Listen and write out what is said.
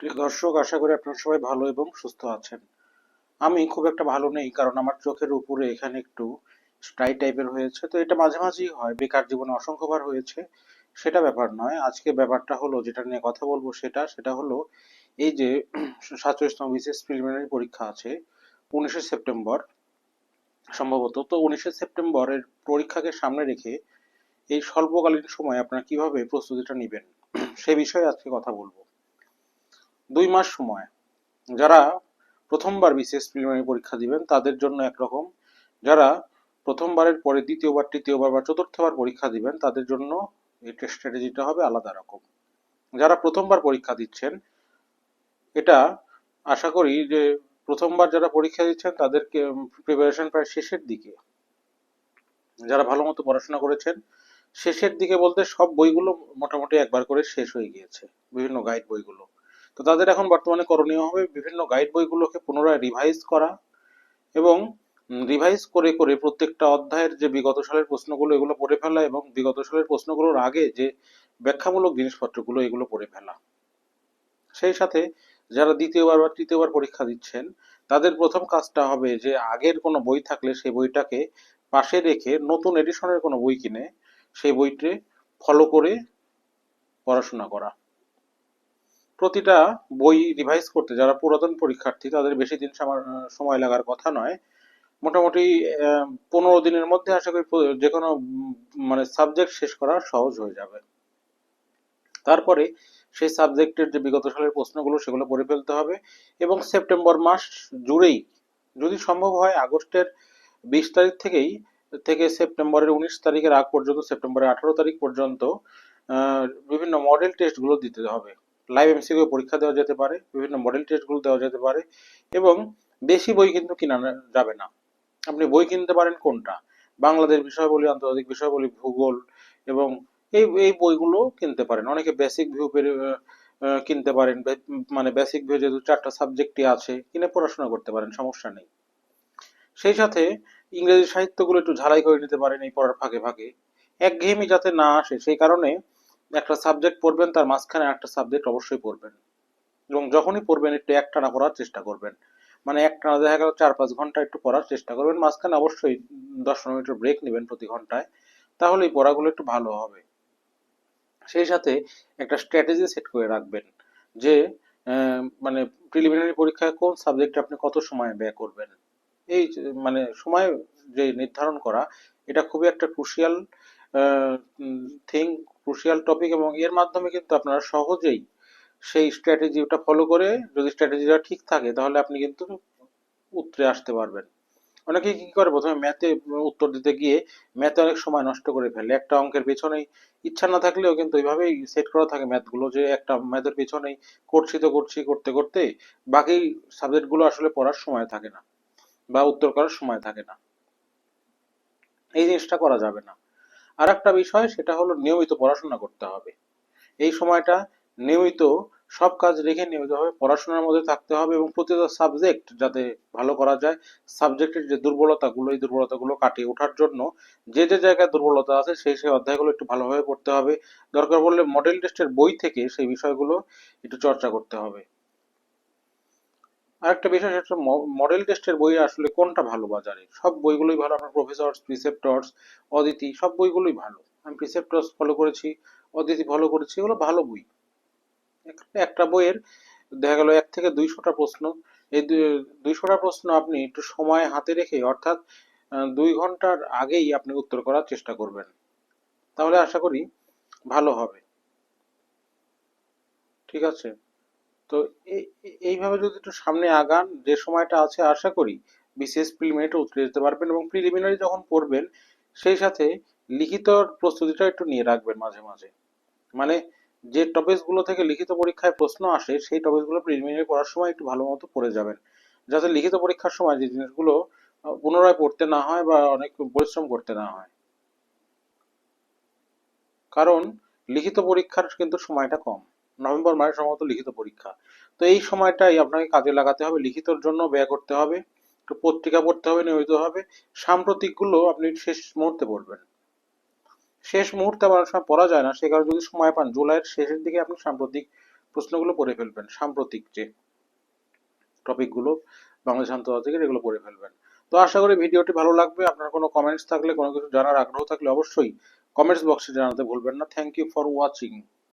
প্রিয় দর্শক, আশা করি আপনারা সবাই ভালো এবং সুস্থ আছেন। আমি খুব একটা ভালো নেই, কারণ আমার চোখের উপরে এখানে একটু স্ট্রাই টাইপের হয়েছে, তো এটা মাঝে মাঝেই হয়। বেকার জীবনে অসংখ্যবার হয়েছে, সেটা ব্যাপার নয়। আজকে ব্যাপারটা হলো, যেটা নিয়ে কথা বলব সেটা সেটা হলো এই যে সাতচল্লিশতম বিসিএস প্রিলিমিনারি পরীক্ষা আছে উনিশে সেপ্টেম্বর সম্ভবত। তো উনিশে সেপ্টেম্বরের পরীক্ষাকে সামনে রেখে এই স্বল্পকালীন সময় আপনারা কীভাবে প্রস্তুতিটা নেবেন, সে বিষয়ে আজকে কথা বলব। দুই মাস সময়। যারা প্রথমবার বিসিএস প্রিলিমিনারি পরীক্ষা দিবেন, তাদের জন্য একরকম। যারা প্রথমবারের পরে দ্বিতীয়বার, তৃতীয়বার বা চতুর্থবার পরীক্ষা দিবেন, তাদের জন্য এই স্ট্র্যাটেজিটা হবে আলাদা রকম। যারা প্রথমবার পরীক্ষা দিচ্ছেন, এটা আশা করি যে প্রথমবার যারা পরীক্ষা দিচ্ছেন, তাদেরকে প্রিপারেশন প্রায় শেষের দিকে। যারা ভালো মতো পড়াশোনা করেছেন, শেষের দিকে বলতে সব বইগুলো মোটামুটি একবার করে শেষ হয়ে গিয়েছে। বিভিন্ন গাইড বইগুলো। তো তাদের এখন বর্তমানে করণীয় হবে বিভিন্ন গাইড বইগুলোকে পুনরায় রিভাইজ করা এবং রিভাইজ করে করে প্রত্যেকটা অধ্যায়ের যে বিগত সালের প্রশ্নগুলো এগুলো পড়ে ফেলা এবং বিগত সালের প্রশ্নগুলোর আগে যে ব্যাখ্যামূলক জিনিসপত্রগুলো এগুলো পড়ে ফেলা। সেই সাথে যারা দ্বিতীয়বার বা তৃতীয়বার পরীক্ষা দিচ্ছেন, তাদের প্রথম কাজটা হবে যে আগের কোনো বই থাকলে সেই বইটাকে পাশে রেখে নতুন এডিশনের কোনো বই কিনে সেই বইটি ফলো করে পড়াশোনা করা। প্রতিটা বই রিভাইজ করতে, যারা পুরাতন পরীক্ষার্থী, তাদের বেশি দিন সময় লাগার কথা নয়। মোটামুটি পনেরো দিনের মধ্যে আশা করি যে কোনো মানে সাবজেক্ট শেষ করা সহজ হয়ে যাবে। তারপরে সেই সাবজেক্টের যে বিগত সালের প্রশ্নগুলো, সেগুলো পড়ে ফেলতে হবে এবং সেপ্টেম্বর মাস জুড়েই, যদি সম্ভব হয়, আগস্টের বিশ তারিখ থেকেই, থেকে সেপ্টেম্বরের উনিশ তারিখের আগ পর্যন্ত, সেপ্টেম্বরের আঠারো তারিখ পর্যন্ত বিভিন্ন মডেল টেস্টগুলো দিতে হবে। লাইভ এমসিকিউ পরীক্ষা দেওয়া যেতে পারে, বিভিন্ন মডেল টেস্টগুলো দেওয়া যেতে পারে, এবং বেশি বই কিন্তু কিনা যাবে না। আপনি বই কিনতে পারেন কোনটা? বাংলাদেশ বিষয়বলী, আন্তর্জাতিক বিষয়বলী, ভূগোল, এবং এই এই বইগুলো কিনতে পারেন। অনেকে বেসিক ভিউ কিনতে পারেন মানে বেসিক ভিউ যেহেতু চারটা সাবজেক্টই আছে, কিনে পড়াশোনা করতে পারেন, সমস্যা নেই। সেই সাথে ইংরেজি সাহিত্যগুলো একটু ঝালাই করে নিতে পারেন এই পড়ার ফাঁকে ফাঁকে। একঘেয়েমি যাতে না আসে, সেই কারণে একটা সাবজেক্ট পড়বেন, তার মাঝখানে একটা সাবজেক্ট অবশ্যই পড়বেন। এবং যখনই পড়বেন, একটু একটানা পড়ার চেষ্টা করবেন। মানে একটানা দেখা গেল চার পাঁচ ঘণ্টা একটু পড়ার চেষ্টা করবেন, মাঝখানে অবশ্যই দশ পনেরো মিনিটের ব্রেক নেবেন প্রতি ঘন্টায়, তাহলে এই পড়াগুলো একটু ভালো হবে। সেই সাথে একটা স্ট্র্যাটেজি সেট করে রাখবেন যে মানে প্রিলিমিনারি পরীক্ষায় কোন সাবজেক্টে আপনি কত সময় ব্যয় করবেন। এই মানে সময় যে নির্ধারণ করা, এটা খুবই একটা ক্রুশিয়াল থিং ক্রুশিয়াল টপিক এবং এর মাধ্যমে কিন্তু আপনারা সহজেই সেই স্ট্র্যাটেজিটা ফলো করে যদি স্ট্র্যাটেজিটা ঠিক থাকে, তাহলে আপনি কিন্তু উত্তরে আসতে পারবেন। অনেকে কি করে? প্রথমে ম্যাথে উত্তর দিতে গিয়ে ম্যাথে অনেক সময় নষ্ট করে ফেলে। একটা অঙ্কের পেছনেই ইচ্ছা না থাকলেও কিন্তু ওইভাবেই সেট করা থাকে ম্যাথগুলো যে একটা ম্যাথের পেছনেই করছি তো করছি, করতে করতে বাকি সাবজেক্টগুলো আসলে পড়ার সময় থাকে না বা উত্তর করার সময় থাকে না। এই জিনিসটা করা যাবে না। আর একটা বিষয়, সেটা হলো নিয়মিত পড়াশোনা করতে হবে। এই সময়টা নিয়মিত সব কাজ রেখে নিয়মিতভাবে পড়াশোনার মধ্যে থাকতে হবে এবং প্রতিটা সাবজেক্ট যাতে ভালো করা যায় সাবজেক্টের যে দুর্বলতাগুলো, এই দুর্বলতাগুলো কাটিয়ে ওঠার জন্য যে যে জায়গায় দুর্বলতা আছে, সেই সেই অধ্যায়গুলো একটু ভালোভাবে পড়তে হবে। দরকার পড়লে মডেল টেস্টের বই থেকে সেই বিষয়গুলো একটু চর্চা করতে হবে। আরেকটা বিষয় সেটা মডেল টেস্টের বই আসলে কোনটা ভালো বাজারে? সব বইগুলোই ভালো, আপনার প্রফেসরস প্রিসেপ্টরস অদিতি, সব বইগুলোই ভালো। আমি প্রিসেপ্টরস ফলো করেছি, অদিতি ফলো করেছি, এগুলো ভালো বই। একটা বইয়ের দেখা গেল এক থেকে দুইশোটা প্রশ্ন। এই দুই- দুইশোটা প্রশ্ন আপনি একটু সময় হাতে রেখে, অর্থাৎ দুই ঘণ্টার আগেই আপনি উত্তর করার চেষ্টা করবেন। তাহলে আশা করি ভালো হবে। ঠিক আছে? তো এই- এই- এইভাবে যদি একটু সামনে আগান, যে সময়টা আছে, আশা করি বিসিএস প্রিলিমিনারিটা উতরে যেতে পারবেন এবং প্রিলিমিনারি যখন পড়বেন, সেই সাথে লিখিত প্রস্তুতিটা একটু নিয়ে রাখবেন মাঝে মাঝে। মানে যে টপিকসগুলো থেকে লিখিত পরীক্ষায় প্রশ্ন আসে, সেই টপিকসগুলো প্রিলিমিনারি পড়ার সময় একটু ভালো মতো পড়ে যাবেন। যাতে লিখিত পরীক্ষার সময় যে জিনিসগুলো পুনরায় পড়তে না হয় বা অনেক পরিশ্রম করতে না হয়। কারণ লিখিত পরীক্ষার কিন্তু সময়টা কম। নভেম্বর মাসে সম্ভবত লিখিত পরীক্ষা। তো এই সময়টাই আপনাকে কাজে লাগাতে হবে, লিখিতর জন্য ব্যয় করতে হবে, একটু পত্রিকা পড়তে হবে নিয়মিতভাবে সাম্প্রতিকগুলো আপনি শেষ মুহূর্তে পড়বেন। শেষ মুহূর্তে আবার সময় পড়া যায় না, সে কারণে যদি সময় পান, জুলাইয়ের শেষের দিকে আপনি সাম্প্রতিক প্রশ্নগুলো পড়ে ফেলবেন, সাম্প্রতিক যে টপিকগুলো, বাংলাদেশ আন্তর্জাতিকের এগুলো পড়ে ফেলবেন। তো আশা করি ভিডিওটি ভালো লাগবে, আপনার কোনো কমেন্টস থাকলে, কোনো কিছু জানার আগ্রহ থাকলে অবশ্যই কমেন্টস বক্সে জানাতে ভুলবেন না। Thank you for watching